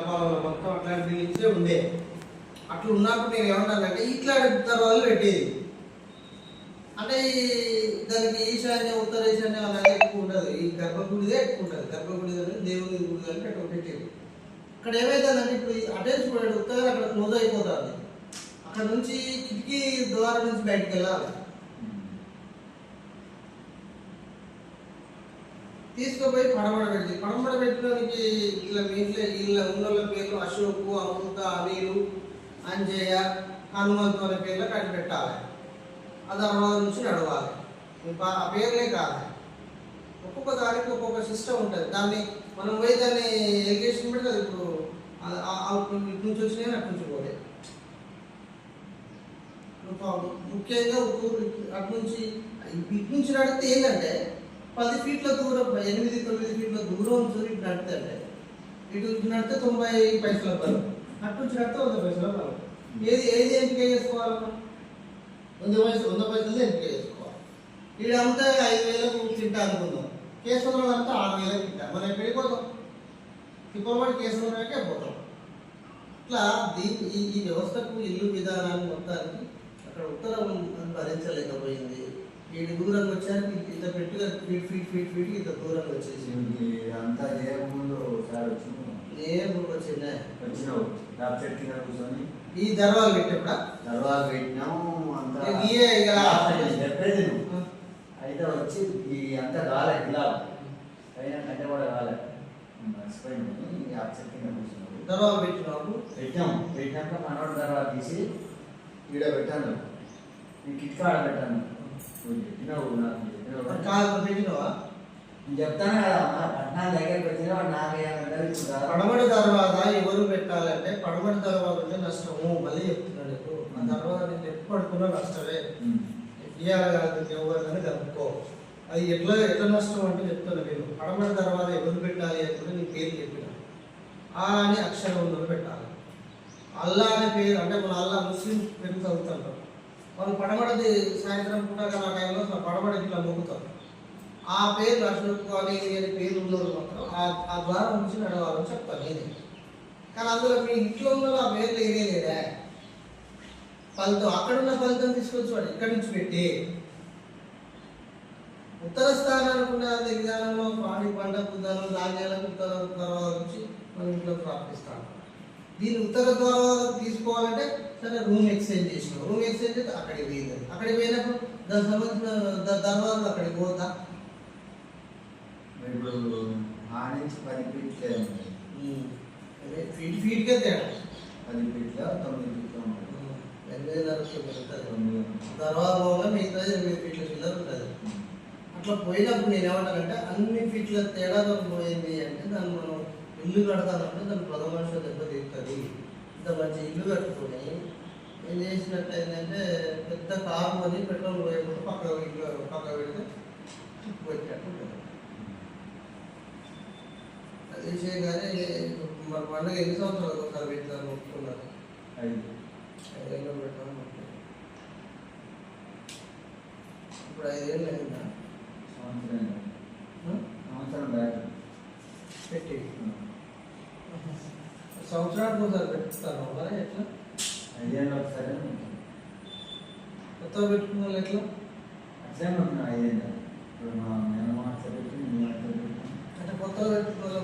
మొత్తం అట్లాంటి నుంచే ఉండే. అట్లా ఉన్నప్పుడు నేను ఏమన్నానంటే ఇట్లా తర్వాత పెట్టేది. అంటే దానికి ఈశాన్య ఉత్తర ఈశాన్య అనేది ఎక్కువ ఉండదు ఈ గర్భగుడిదే ఎక్కువ ఉంటుంది గర్భగుడి కానీ దేవుని గుడి కానీ అట్లా పెట్టేది. ఇక్కడ ఏమైతుందంటే ఇప్పుడు అటెన్స్ కూడా ఉత్తర అక్కడ క్లోజ్ అయిపోతుంది. అక్కడ నుంచి కిటికీ ద్వారా నుంచి బయటకు వెళ్ళాలి. తీసుకుపోయి పడమడ పెట్టి పెట్టడానికి ఇట్లా మీ ఇంట్లో ఇళ్ళ ఉన్నోళ్ళ పేర్లు అశోకు అమృత అమీరు అంజయ్య హనుమంతు అనే పేర్లు కట్టి పెట్టాలి. ఆ తర్వాత నుంచి నడవాలి. ఇంకా ఆ పేర్లే కాదు ఒక్కొక్క దానికి ఒక్కొక్క సిస్టమ్ ఉంటుంది. దాన్ని మనం పోయి దాన్ని ఎలిగేషన్ పెడితే అది ఇప్పుడు ఆ- ఇటు నుంచి వచ్చినాయి అటు నుంచి పోలే. ముఖ్యంగా ఊరు అటు నుంచి ఇటు నుంచి నడితే ఏంటంటే పది ఫీట్ల దూరం ఎనిమిది తొమ్మిది ఫీట్ల దూరం నుంచి ఇటు నడితే అంటే. ఇటు నడితే తొంభై పైసల బలం అటు నుంచి నడితే వంద పైసల బలం ఏది ఏది ఎంపిక చేసుకోవాలి మనం? వంద పైసలు వంద పైసలు ఎంపిక చేసుకోవాలి. ఈడ అంతా ఐదు వేలకు తింటా అనుకుందాం. కేసులో అంతా ఆరు వేలకు తింటా. మనం ఎక్కడికి పోతాం? తిప్పబడి కేసులోకే పోతాం. ఇట్లా దీని ఈ ఈ వ్యవస్థకు ఇల్లు విధానాన్ని మొత్తానికి అక్కడ ఉత్తరం భరించలేకపోయింది. వీడి దూరంగా వచ్చాక ఇంత పెట్టుగా ఫీట్ ఫీట్ ఫీట్ ఫీట్ ఇంత దూరంగా వచ్చేసి. అంతా చేయకముందు సార్ వచ్చి నేను వచ్చిందా వచ్చినావు. కింద కూర్చొని. ఈ దర్వాలు పెట్టేప్పుడా తర్వాత పెట్టినాము అంతా ఇయే ఇక చెప్పేది అయితే వచ్చి ఈ అంతా కాలే ఇలా పైన కంటే కూడా కాలే మర్చిపోయింది చెట్టు కింద కూర్చున్నావు దర్వాలు పెట్టినప్పుడు పెట్టాం పెట్టాక మనోడు తర్వాత తీసి ఈడ పెట్టాను. ఈ ఆడ పెట్టాను. చెప్తాను కదా అమ్మా పట్టణాల దగ్గరికి వచ్చిన వాడు నాకు ఏమంటారు ఇప్పుడు రా. పడమడి తర్వాత ఎవరు పెట్టాలంటే పడమడి తర్వాత ఉంటే నష్టము మళ్ళీ చెప్తున్నాడు ఆ తర్వాత నేను ఎప్పుడు పడుకున్నా నష్టమే. ఇయ్యాలి కాదు ఎవరిని కనుక్కో. అది ఎట్లా ఎట్లా నష్టం అంటే చెప్తాను నేను. పడమడి తర్వాత ఎవరు పెట్టాలి అని కూడా నీ పేరు చెప్పిన. ఆ అనే అక్షరం పెట్టాలి. అల్లా అనే పేరు అంటే మన అల్లా ముస్లిం పేరు చదువుతుంటారు వాళ్ళు పడమడది సాయంత్రం పూట ఆ టైంలో అసలు ఇట్లా మొక్కుతారు. ఆ పేరు అశోక్ అని అని పేరు ఉన్నది మాత్రం ఆ ద్వారం నుంచి నడవాలని చెప్తాను నేను కానీ అందులో మీ ఇంట్లో ఉన్న ఆ పేర్లు ఏదే లేదా. ఫలితం అక్కడున్న ఫలితం తీసుకొచ్చి వాడు ఇక్కడి నుంచి పెట్టి? ఉత్తర స్థానానికి ఉన్న విధానంలో పాడి పంట కుదరం ధాన్యాలకు ఉత్తర తర్వాత నుంచి మన ఇంట్లో ప్రాప్తిస్తాం దీన్ని ఉత్తర ద్వారా తీసుకోవాలంటే సరే రూమ్ ఎక్స్చేంజ్ చేసినాం. రూమ్ ఎక్స్చేంజ్ అయితే అక్కడికి పోయింది అక్కడికి పోయినప్పుడు దానికి సంబంధించిన దర్వాజలు అక్కడికి పోతా? ఇప్పుడు ఆ నుంచి పది ఫీట్లే ఫీట్ ఫీట్కే తేడా. పది ఫీట్ల తొమ్మిది ఫీట్ల. ఉంటుంది. తర్వాత పోగా మిగతా ఎనిమిది ఫీట్ల చిల్లర ఉంటుంది. అట్లా పోయినప్పుడు నేను ఏమంటానంటే అన్ని ఫీట్ల తేడాతో పోయింది అంటే దాన్ని మనం ఇల్లు కడతానంటే దాని ప్రథమ మనుషులు దెబ్బ తీస్తుంది ఇంత మంచి ఇల్లు కట్టుకొని ఏం చేసినట్టు ఏంటంటే పెద్ద కారు కొని పెట్రోల్ పోయకుండా పక్క ఇల్లు పక్క పెడితే ఉంటుంది అది చేయగానే మన పండుగ ఎన్ని సంవత్సరాలు ఒకసారి పెట్టాను ఒప్పుకున్నారు ఐదు. ఐదేళ్ళు పెట్టాను. ఇప్పుడు ఐదేళ్ళు అయిందా సంవత్సరం ఆ? సంవత్సరం బ్యాక్ పెట్టి సంవత్సరానికి ఒకసారి పెట్టుతాను మరి ఎట్లా? ఐదేళ్ళు ఒకసారి కొత్తగా పెట్టుకున్న వాళ్ళు ఎట్లా? అట్లే ఉంటున్నా ఐదేళ్ళు ఇప్పుడు మా పెట్టి పెట్టి అంటే కొత్తగా పెట్టుకున్న